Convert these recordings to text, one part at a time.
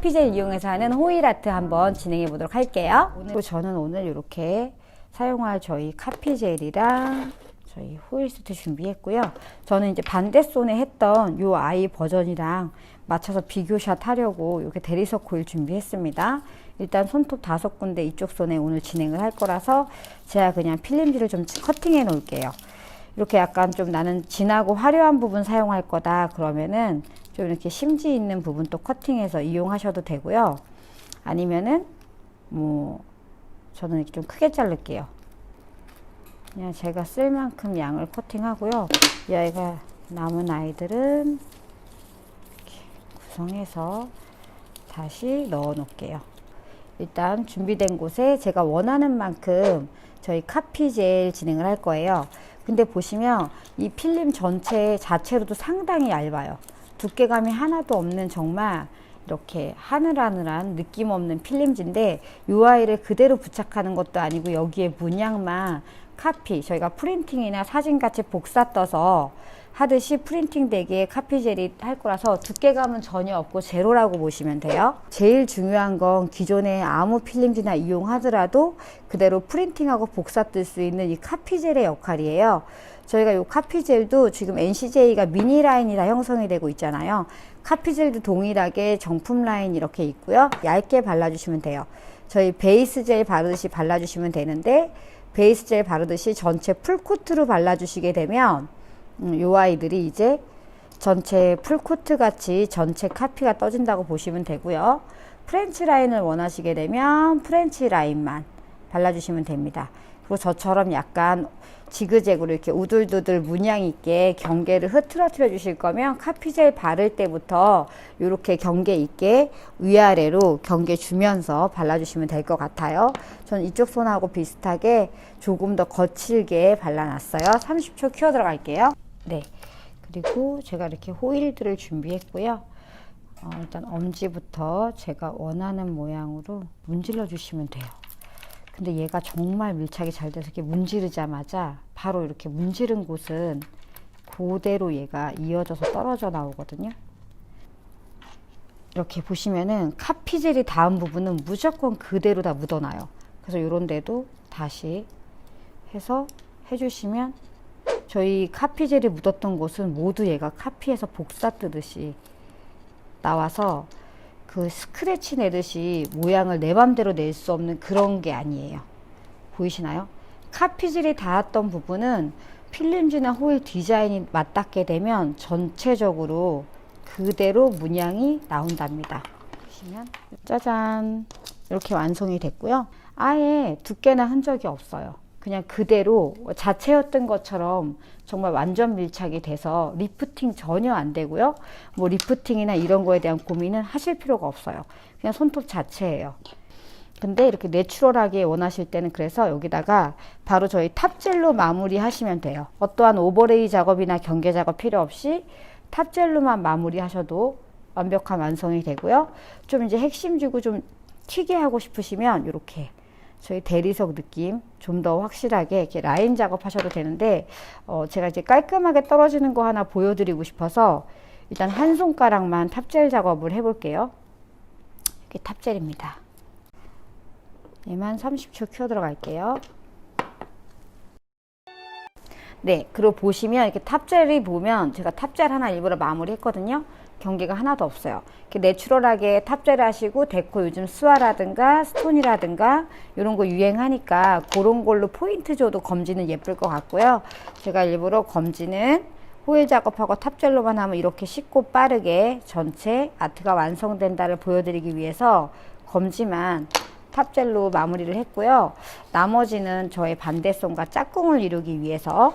카피젤 이용해서 하는 호일 아트 한번 진행해 보도록 할게요. 오늘 저는 오늘 이렇게 사용할 저희 카피젤이랑 저희 호일 세트 준비했고요. 저는 이제 반대손에 했던 요 아이 버전이랑 맞춰서 비교샷 하려고 이렇게 대리석 코일 준비했습니다. 일단 손톱 다섯 군데 이쪽 손에 오늘 진행을 할 거라서 제가 그냥 필름지를 좀 커팅해 놓을게요. 이렇게 약간 좀 나는 진하고 화려한 부분 사용할 거다 그러면은 좀 이렇게 심지 있는 부분 또 커팅해서 이용하셔도 되고요. 아니면은 뭐 저는 이렇게 좀 크게 자를게요. 그냥 제가 쓸 만큼 양을 커팅하고요. 이 아이가 남은 아이들은 이렇게 구성해서 다시 넣어 놓을게요. 일단 준비된 곳에 제가 원하는 만큼 저희 카피 젤 진행을 할 거예요. 근데 보시면 이 필름 전체 자체로도 상당히 얇아요. 두께감이 하나도 없는 정말 이렇게 하늘하늘한 느낌 없는 필름지인데 이 아이를 그대로 부착하는 것도 아니고 여기에 문양만 카피 저희가 프린팅이나 사진같이 복사 떠서 하듯이 프린팅 되게 카피젤이 할 거라서 두께감은 전혀 없고 제로라고 보시면 돼요. 제일 중요한 건 기존에 아무 필름지나 이용하더라도 그대로 프린팅하고 복사 뜰 수 있는 이 카피젤의 역할이에요. 저희가 이 카피젤도 지금 NCJ가 미니 라인이 다 형성이 되고 있잖아요. 카피젤도 동일하게 정품 라인 이렇게 있고요. 얇게 발라주시면 돼요. 저희 베이스 젤 바르듯이 발라주시면 되는데 베이스 젤 바르듯이 전체 풀코트로 발라주시게 되면 음, 요 아이들이 이제 전체 풀코트 같이 전체 카피가 떠진다고 보시면 되고요. 프렌치 라인을 원하시게 되면 프렌치 라인만 발라주시면 됩니다. 그리고 저처럼 약간 지그재그로 이렇게 우들두들 문양 있게 경계를 흐트러뜨려 주실 거면 카피젤 바를 때부터 이렇게 경계 있게 위아래로 경계 주면서 발라주시면 될 것 같아요. 저는 이쪽 손하고 비슷하게 조금 더 거칠게 발라놨어요. 30초 키워 들어갈게요. 네. 그리고 제가 이렇게 호일들을 준비했고요. 어, 일단 엄지부터 제가 원하는 모양으로 문질러 주시면 돼요. 근데 얘가 정말 밀착이 잘 돼서 이렇게 문지르자마자 바로 이렇게 문지른 곳은 그대로 얘가 이어져서 떨어져 나오거든요. 이렇게 보시면은 카피젤이 닿은 부분은 무조건 그대로 다 묻어나요. 그래서 이런 데도 다시 해서 해주시면 저희 카피젤이 묻었던 곳은 모두 얘가 카피해서 복사 뜨듯이 나와서 그 스크래치 내듯이 모양을 내 맘대로 낼 수 없는 그런 게 아니에요. 보이시나요? 카피질이 닿았던 부분은 필름지나 호일 디자인이 맞닿게 되면 전체적으로 그대로 문양이 나온답니다. 보시면 짜잔 이렇게 완성이 됐고요. 아예 두께나 흔적이 없어요. 그냥 그대로 자체였던 것처럼 정말 완전 밀착이 돼서 리프팅 전혀 안 되고요. 뭐 리프팅이나 이런 거에 대한 고민은 하실 필요가 없어요. 그냥 손톱 자체예요. 근데 이렇게 내추럴하게 원하실 때는 그래서 여기다가 바로 저희 탑젤로 마무리 하시면 돼요. 어떠한 오버레이 작업이나 경계 작업 필요 없이 탑젤로만 마무리 하셔도 완벽한 완성이 되고요. 좀 이제 핵심 주고 좀 튀게 하고 싶으시면 이렇게 저희 대리석 느낌 좀 더 확실하게 이렇게 라인 작업하셔도 되는데 어 제가 이제 깔끔하게 떨어지는 거 하나 보여드리고 싶어서 일단 한 손가락만 탑젤 작업을 해볼게요. 이게 탑젤입니다. 얘만 30초 키워 들어갈게요. 네, 그리고 보시면 이렇게 탑젤이 보면 제가 탑젤 하나 일부러 마무리 했거든요. 경계가 하나도 없어요. 내추럴하게 탑젤 하시고 데코 요즘 스와라든가 스톤이라든가 이런 거 유행하니까 그런 걸로 포인트 줘도 검지는 예쁠 것 같고요. 제가 일부러 검지는 호일 작업하고 탑젤로만 하면 이렇게 쉽고 빠르게 전체 아트가 완성된다를 보여드리기 위해서 검지만 탑젤로 마무리를 했고요. 나머지는 저의 반대손과 짝꿍을 이루기 위해서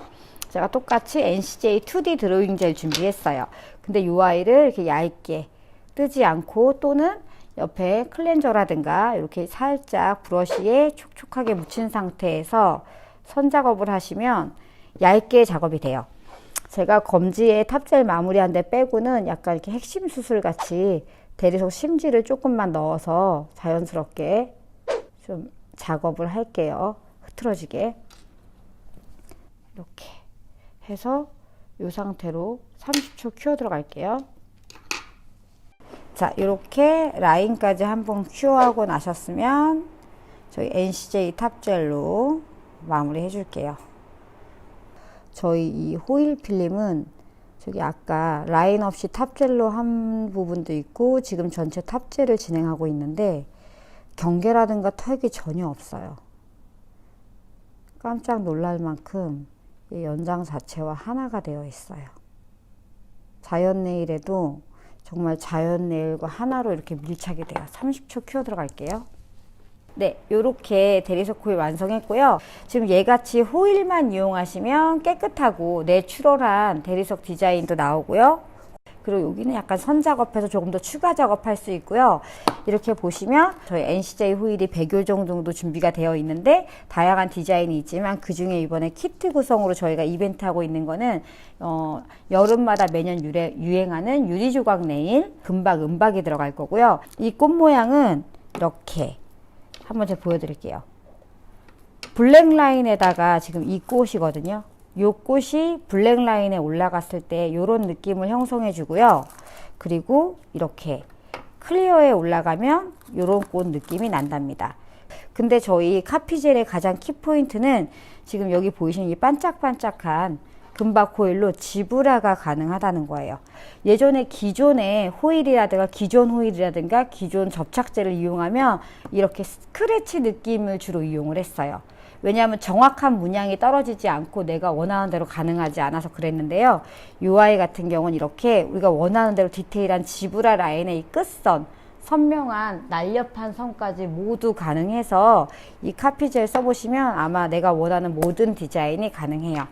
제가 똑같이 NCJ 2D 드로잉 젤 준비했어요. 근데 이 아이를 이렇게 얇게 뜨지 않고 또는 옆에 클렌저라든가 이렇게 살짝 브러쉬에 촉촉하게 묻힌 상태에서 선 작업을 하시면 얇게 작업이 돼요. 제가 검지에 탑젤 마무리한 데 빼고는 약간 이렇게 핵심 수술 같이 대리석 심지를 조금만 넣어서 자연스럽게 좀 작업을 할게요. 흐트러지게. 이렇게 해서 이 상태로 30초 키워 들어갈게요. 자, 이렇게 라인까지 한번 큐어하고 나셨으면 저희 NCJ 탑젤로 마무리 해줄게요. 저희 이 호일 필름은 저기 아까 라인 없이 탑젤로 한 부분도 있고 지금 전체 탑젤을 진행하고 있는데 경계라든가 턱이 전혀 없어요. 깜짝 놀랄 만큼 이 연장 자체와 하나가 되어 있어요. 자연 네일에도 정말 자연 네일과 하나로 이렇게 밀착이 돼요. 30초 큐어 들어갈게요. 네, 요렇게 대리석 호일 완성했고요. 지금 얘같이 호일만 이용하시면 깨끗하고 내추럴한 대리석 디자인도 나오고요. 그리고 여기는 약간 선 작업해서 조금 더 추가 작업할 수 있고요. 이렇게 보시면 저희 NCJ 호일이 100여 종 정도 준비가 되어 있는데 다양한 디자인이 있지만 그 중에 이번에 키트 구성으로 저희가 이벤트 하고 있는 거는 어, 여름마다 매년 유래, 유행하는 유리 조각 네일 금박 은박이 들어갈 거고요. 이 꽃 모양은 이렇게 한번 제가 보여드릴게요. 블랙 라인에다가 지금 이 꽃이거든요. 요 꽃이 블랙 라인에 올라갔을 때 요런 느낌을 형성해 주고요. 그리고 이렇게 클리어에 올라가면 요런 꽃 느낌이 난답니다. 근데 저희 카피젤의 가장 키포인트는 지금 여기 보이시는 이 반짝반짝한 금박 호일로 지브라가 가능하다는 거예요. 예전에 기존의 호일이라든가 기존 호일이라든가 기존 접착제를 이용하면 이렇게 스크래치 느낌을 주로 이용을 했어요. 왜냐하면 정확한 문양이 떨어지지 않고 내가 원하는 대로 가능하지 않아서 그랬는데요. UI 같은 경우는 이렇게 우리가 원하는 대로 디테일한 지브라 라인의 이 끝선, 선명한 날렵한 선까지 모두 가능해서 이 카피젤 써보시면 아마 내가 원하는 모든 디자인이 가능해요.